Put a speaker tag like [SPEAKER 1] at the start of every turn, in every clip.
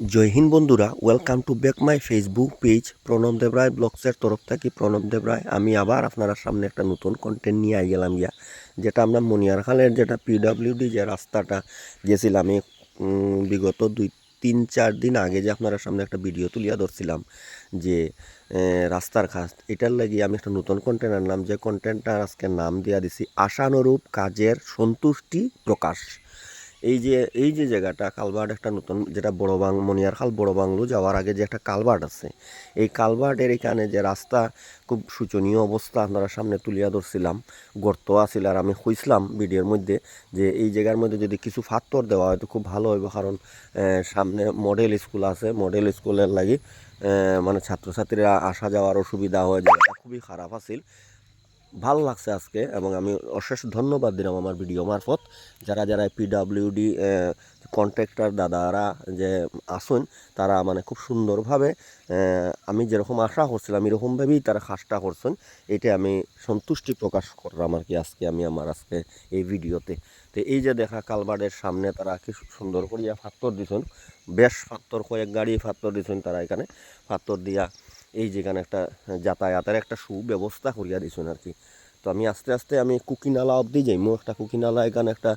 [SPEAKER 1] জয় হিন্দ বন্ধুরা welcome to back my Facebook page Pranab Debroy ব্লগসের তরফ থেকে। প্রণব দেবরায় আমি আবার আপনারা সামনে একটা নতুন কন্টেন্ট নিয়ে আই গেলাম গিয়া, যেটা আমরা মনিয়ারখালের যেটা পিডাব্লিউডি যে রাস্তাটা গেছিলাম আমি বিগত দুই, তিন, চার দিন আগে যে আপনারা সামনে একটা ভিডিও তুলিয়া ধরছিলাম, যে রাস্তার খাস এটার লাগি আমি একটা নতুন কন্টেন্ট আনলাম। যে কন্টেন্টটার আজকে নাম দিয়া দিছি, আশানুরূপ কাজের সন্তুষ্টি প্রকাশ। এই যে এই যে জায়গাটা কালভার্ট একটা নতুন, যেটা বড় বাং মনিয়ারখাল বড় বাংলো, যাওয়ার আগে যে একটা কালভার্ট আছে, এই কালভার্টের এখানে যে রাস্তা খুব শোচনীয় অবস্থা, আপনারা সামনে তুলিয়া ধরছিলাম, গর্ত আছিল আর আমি কইছিলাম ভিডিওর মধ্যে যে এই জায়গার মধ্যে যদি কিছু ফাত্তর দেওয়া হয় তো খুব ভালো হইব কারণ সামনে মডেল স্কুল আছে মডেল স্কুলের লাগি মানে ছাত্রছাত্রীরা আসা যাওয়ার অসুবিধা হয় জায়গাটা খুবই খারাপ আছিল। ভালো লাগছে আজকে এবং আমি অশেষ ধন্যবাদ দিলাম আমার ভিডিও মারফত। যারা যারা পিডাব্লিউডি কন্ট্রাক্টর দাদারা যে আসুন, তারা মানে খুব সুন্দরভাবে আমি যেরকম আশা করছিলাম, এরকমভাবেই তারা কাজটা করছেন এটা আমি সন্তুষ্টি প্রকাশ করলাম আর কি আজকে আমি আমার আজকে এই ভিডিওতে। তো এই যে দেখা কালবার্ডের সামনে তারা কি সুন্দর করিয়া ফাত্তর দিছেন, বেশ ফাত্তর কয়েক গাড়ি ফাত্তর দিছেন তারা এখানে। ফাত্তর দিয়া এই যেখানে একটা যাতায়াতের একটা সুব্যবস্থা করিয়া দিছেন আর কি। তো আমি আস্তে আস্তে আমি কুকিনালা অবধি যাইমু। একটা কুকিনালা এখানে একটা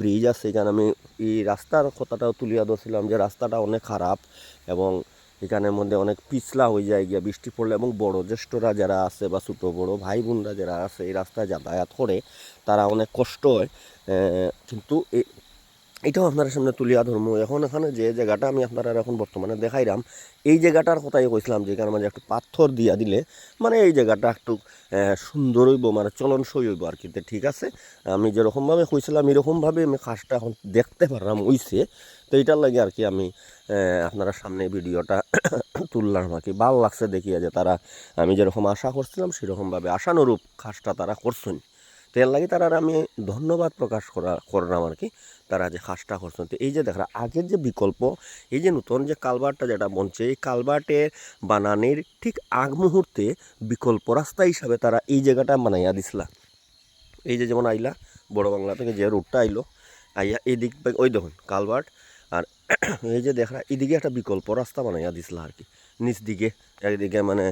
[SPEAKER 1] ব্রিজ আছে। এখানে আমি এই রাস্তার কথাটাও তুলিয়া ধরছিলাম যে রাস্তাটা অনেক খারাপ এবং এখানের মধ্যে অনেক পিছলা হয়ে যায় গিয়া বৃষ্টি পড়লে এবং বড় জ্যেষ্ঠরা যারা আছে বা ছোটো, বড় ভাই বোনরা যারা আছে এই রাস্তায় যাতায়াত করে, তারা অনেক কষ্ট হয়। কিন্তু এটাও আপনার সামনে তুলিয়া ধরবো এখন এখানে যে জায়গাটা আমি আপনারা এখন বর্তমানে দেখাইলাম এই জায়গাটার কথাই কইছিলাম যে, এখানে মাঝে একটু পাথর দিয়া দিলে মানে এই জায়গাটা একটু সুন্দর হইব মানে চলনসই হইব আর কি ঠিক আছে? আমি যেরকমভাবে কইছিলাম, এরকমভাবে আমি কাজটা এখন দেখতে পারলাম হইছে। তো এটার লাগে আর কি আমি আপনারা সামনে ভিডিওটা তুললাম আর কি ভালো লাগছে দেখিয়া যে তারা, আমি যেরকম আশা করছিলাম, সেরকমভাবে আশানুরূপ কাজটা তারা করছেন। তো এর লাগে তারা আমি ধন্যবাদ প্রকাশ করা, করলাম আর কি। তারা যে কাজটা করছেন। তো এই যে দেখা আগের যে বিকল্প, এই যে নতুন যে কালভার্টটা যেটা বনছে এই কালভার্টের বানানির ঠিক আগ মুহূর্তে বিকল্প রাস্তা হিসাবে তারা এই জায়গাটা বানাইয়া দিছিলা। এই যে যেমন আইলা, বড় বাংলা থেকে যে রোডটা আইলো, আইয়া এই দিক ওই দেখুন, কালভার্ট আর এই যে দেখা এদিকে একটা বিকল্প রাস্তা বানাইয়া দিছিলা আর কি। নিচ দিকে, একদিকে মানে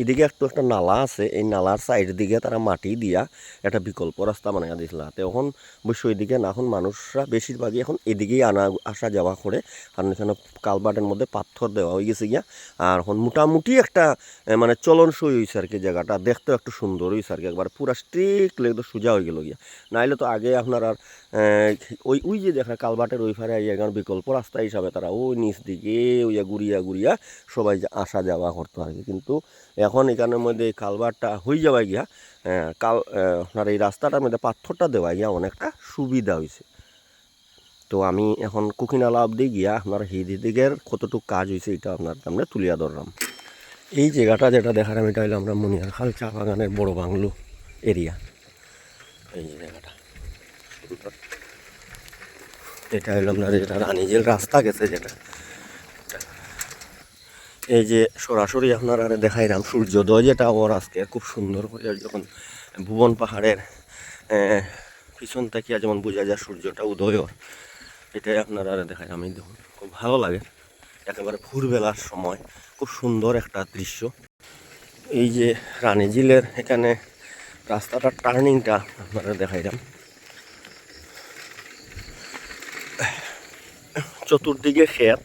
[SPEAKER 1] এদিকে একটু একটা নালা আছে, এই নালার সাইড দিকে তারা মাটি দিয়া একটা বিকল্প রাস্তা বানাইয়া দিছিল তো এখন অবশ্য ওইদিকে না, এখন মানুষরা বেশিরভাগই এখন এদিকেই আনা, আসা যাওয়া করে। কারণ এখানে কালবাটের মধ্যে পাথর দেওয়া হয়ে গেছে গিয়া। আর এখন মোটামুটি একটা মানে চলনসই হয়েছে আর কি জায়গাটা। দেখতেও একটু সুন্দর হয়েছে আর কি। একবার পুরা স্ট্রিক্টলি একদম সোজা হয়ে গেল গিয়া। নাইলে তো আগে আপনার আর ওই ওই যে দেখা কালবাটের ওই ফারে এখন বিকল্প রাস্তা হিসাবে তারা ওই নিচ দিকে ওই গুড়িয়া গুড়িয়া সবাই আসা যাওয়া করতো আর কি। কিন্তু এখন এখানের মধ্যে এই কালভারটা হয়ে যাওয়া গিয়া কাল আপনার এই রাস্তাটার মধ্যে পাথরটা দেওয়া গিয়া অনেকটা সুবিধা হয়েছে। তো আমি এখন কুকিনালা অবধি গিয়া আপনার হিদি দিকের কতটুকু কাজ হয়েছে এটা আপনার সামনে তুলিয়া ধরলাম। এই জায়গাটা যেটা দেখার আমি এটা হলো আমরা মনিয়ার খাল চা বাগানের বড় বাংলো এরিয়া। এই জায়গাটা। এটা হলো আপনার যেটা রানীজেল রাস্তা গেছে যেটা। এই যে সরাসরি আপনার দেখাইলাম সূর্যোদয়, যেটা ওর আজকে খুব সুন্দর করে যখন ভুবন পাহাড়ের পিছন থেকে যেমন বোঝা যায় সূর্যটা উদয় ওর এটাই আপনার দেখাই আমি দেখুন, খুব ভালো লাগে। একেবারে ভোরবেলার সময়, খুব সুন্দর একটা দৃশ্য। এই যে রানীঝিলের এখানে রাস্তাটার টার্নিংটা আপনারা দেখাইলাম। চতুর্দিকে ক্ষেত।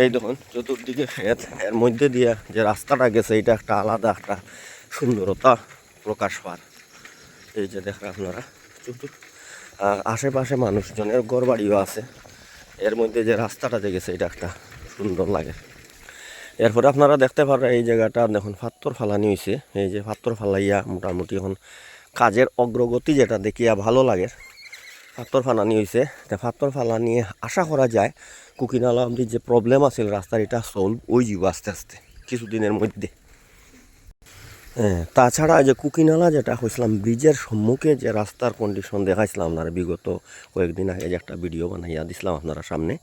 [SPEAKER 1] এই দেখুন, চতুর্দিকে ক্ষেত। এর মধ্যে দিয়ে যে রাস্তাটা গেছে, এটা একটা আলাদা একটা সুন্দরতা প্রকাশ পায়। এই যে দেখেন আপনারা আশেপাশে মানুষজনের ঘর বাড়িও আছে। এর মধ্যে যে রাস্তাটা গেছে, এটা একটা সুন্দর লাগে। এরপরে আপনারা দেখতে পারেন এই জায়গাটা, দেখুন, ফাত্তর ফালানি হয়েছে এই যে ফাত্তর ফালাইয়া মোটামুটি এখন কাজের অগ্রগতি যেটা দেখিয়া ভালো লাগে। ফাত্তর ফালানি হয়েছে তা ফাত্তর ফালানি আশা করা যায় কুকিনালা অব্দি যে প্রবলেম আছিল রাস্তার এটা সলভ হয়ে যাব আস্তে আস্তে, কিছুদিনের মধ্যে। হ্যাঁ তাছাড়া যে কুকিনালা যেটা হয়েছিলাম ব্রিজের সম্মুখে যে রাস্তার কন্ডিশন দেখাইছিলাম আপনারা, বিগত কয়েকদিন আগে যে একটা ভিডিও বানাইয়া দিছিলাম আপনারা সামনে,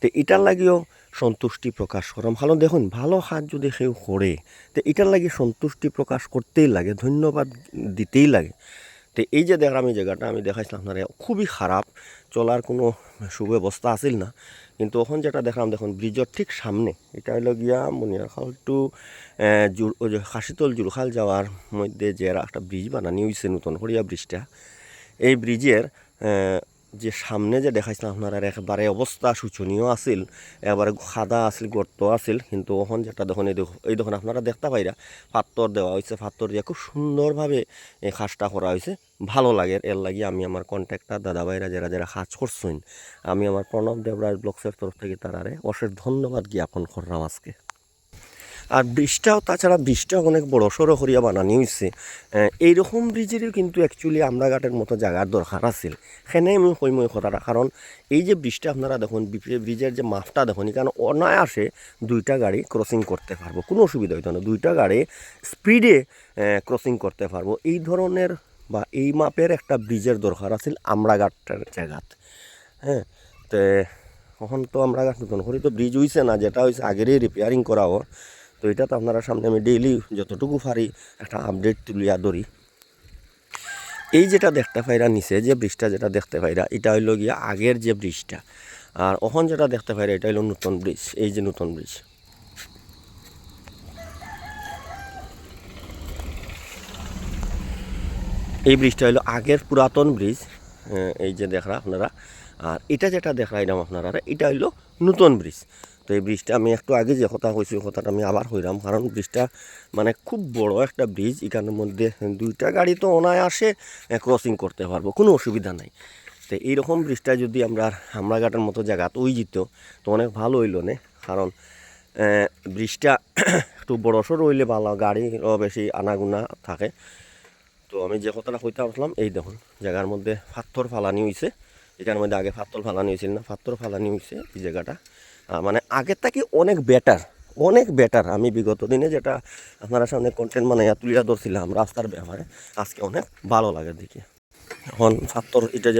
[SPEAKER 1] তো এটার লাগিও সন্তুষ্টি প্রকাশ করাম ভালো দেখুন, ভালো হাত যদি কেউ করে, তো এটার লাগে সন্তুষ্টি প্রকাশ করতেই লাগে, ধন্যবাদ দিতেই লাগে। তো এই যে দেখলাম, এই জায়গাটা আমি দেখাইছিলাম আপনারা, খুবই খারাপ, চলার কোনো সুব্যবস্থা আছিল না। কিন্তু এখন যেটা দেখলাম, দেখুন, ব্রিজের ঠিক সামনে, এটা হলো গিয়া মনিয়ারখাল টু জুর- খাসিতল জুরখাল যাওয়ার মধ্যে যে একটা ব্রিজ বানানি হয়েছে নতুন হরিয়া ব্রিজটা। এই ব্রিজের যে সামনে যে দেখাইছিলাম আপনারা একেবারে অবস্থা শোচনীয় আছিল এবারে খাদা আছিল, গর্ত আছিল, কিন্তু ওখন যেটা দেখুন, এই এই দেখুন আপনারা দেখতে পাইরা পাত্তর দেওয়া হয়েছে পাত্তর দিয়ে খুব সুন্দরভাবে এই খাসটা করা হয়েছে ভালো লাগে। এর লাগি আমি আমার কন্ট্যাক্টার দাদা ভাইরা যারা যারা কাজ করছেন, আমি আমার প্রণব দেবরাজ ব্লকসের তরফ থেকে তারারে অশেষ ধন্যবাদ জ্ঞাপন করলাম আজকে। আর ব্রিজটাও তাছাড়া ব্রিজটাও অনেক বড় সড়ো করিয়া বানানি হয়েছে এইরকম ব্রিজেরও কিন্তু অ্যাকচুয়ালি আমরা আমরাঘাটের মতো জায়গার দরকার আছিল সেনে আমি এই কথাটা, কারণ এই যে ব্রিজটা আপনারা দেখুন ব্রিজের যে মাপটা দেখুন, এখানে অনায়াসে দুইটা গাড়ি ক্রসিং করতে পারব। কোনো অসুবিধা হইতো না, দুইটা গাড়ি স্পিডে ক্রসিং করতে পারব। এই ধরনের বা এই মাপের একটা ব্রিজের দরকার আছিল আমরাঘাটের জায়গাত। হ্যাঁ তো এখন তো আমরা নতুন করে তো ব্রিজ হইছে না, যেটা হয়েছে আগেরই রিপেয়ারিং করা হোক তো এটা তো আপনারা সামনে আমি ডেইলি যতটুকু পারি একটা আপডেট তুলিয়া ধরি। এই যেটা দেখতে পাইরা নিচে যে ব্রিজটা যেটা দেখতে পাইরা এটা হইল গিয়া আগের যে ব্রিজটা। আর এখন যেটা দেখতে পাইরা এটা হইল নতুন ব্রিজ এই যে নতুন ব্রিজ। এই ব্রিজটা হলো আগের পুরাতন ব্রিজ আহ, এই যে দেখরা আপনারা। আর এটা যেটা দেখাইলাম আপনারা এটা হইল নতুন ব্রিজ। তো এই ব্রিজটা আমি একটু আগে যে কথা কইছি কথাটা আমি আবার হইলাম কারণ ব্রিজটা মানে খুব বড় একটা ব্রিজ এখানের মধ্যে দুইটা গাড়ি তো অনায়াসে ক্রসিং করতে পারব, কোনো অসুবিধা নাই। তো এইরকম ব্রিজটা যদি আমরা হামরাঘাটের মতো জায়গা ওই যেত তো অনেক ভালো হইল নে। কারণ ব্রিজটা একটু বড় সড়ো হইলে ভালো গাড়িও বেশি আনাগুনা থাকে। তো আমি যে কথাটা কইতে আসলাম, এই দেখুন, জায়গার মধ্যে পাথর ফালানি হয়েছে এটার মধ্যে আগে ফাত্তর ফালানি হয়েছিল না পাথর ফালানি হয়েছে এই জায়গাটা। মানে আগের থেকে অনেক বেটার অনেক বেটার আমি বিগত দিনে যেটা আপনারা সামনে কন্টেন্ট মানে তুলিয়া ধরছিলাম রাস্তার ব্যাপারে, আজকে অনেক ভালো লাগে দেখি। এখন পাথর এটা যে